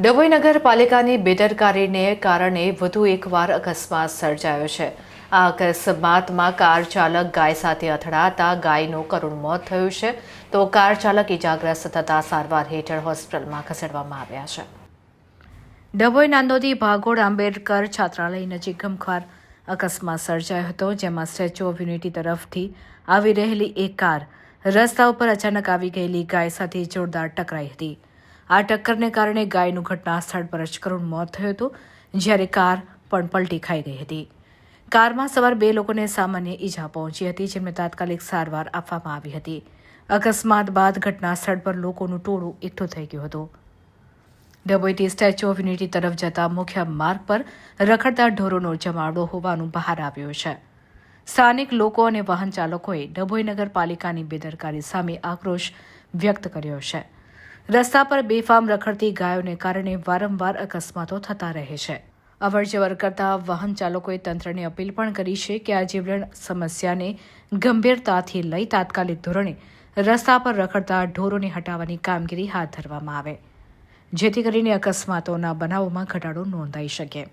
ડભોઈ નગરપાલિકાની બેદરકારીને કારણે વધુ એકવાર અકસ્માત સર્જાયો છે. આ અકસ્માતમાં કાર ચાલક ગાય સાથે અથડાતા ગાયનું કરુણ મોત થયું છે. તો કાર ચાલક ઇજાગ્રસ્ત થતા સારવાર હેઠળ હોસ્પિટલમાં ખસેડવામાં આવ્યા છે. ડભોઈ નાંદોદી ભાગોળ આંબેડકર છાત્રાલય નજીક ગમખ્વાર અકસ્માત સર્જાયો હતો, જેમાં સ્ટેચ્યુ ઓફ યુનિટી તરફથી આવી રહેલી એક કાર રસ્તા ઉપર અચાનક આવી ગયેલી ગાય સાથે જોરદાર ટકરાઈ હતી. આ ટક્કરને કારણે ગાયનું ઘટના સ્થળ પર જ કરુણ મોત થયું હતું, જ્યારે કાર પણ પલટી ખાઈ ગઈ હતી. કારમાં સવાર બે લોકોને સામાન્ય ઈજા પહોંચી હતી, જેમને તાત્કાલિક સારવાર આપવામાં આવી હતી. અકસ્માત બાદ ઘટના સ્થળ પર લોકોનું ટોળું એકઠું થઈ ગયું હતું. ડબોઈટી સ્ટેચ્યુ ઓફ યુનિટી તરફ જતા મુખ્ય માર્ગ પર રખડતા ઢોરોનો જમાડો હોવાનું બહાર આવ્યું છે. સ્થાનિક લોકો અને વાહન ચાલકોએ ડભોઈ નગરપાલિકાની બેદરકારી સામે આક્રોશ વ્યક્ત કર્યો છે. રસ્તા પર બેફામ રખડતી ગાયોને કારણે વારંવાર અકસ્માતો થતા રહે છે. અવરજવર કરતા વાહન ચાલકોએ તંત્રને અપીલ પણ કરી છે કે આ જીવલેણ સમસ્યાને ગંભીરતાથી લઈ તાત્કાલિક ધોરણે રસ્તા પર રખડતા ઢોરોને હટાવવાની કામગીરી હાથ ધરવામાં આવે, જેથી કરીને અકસ્માતોના બનાવોમાં ઘટાડો નોંધાઈ શકે.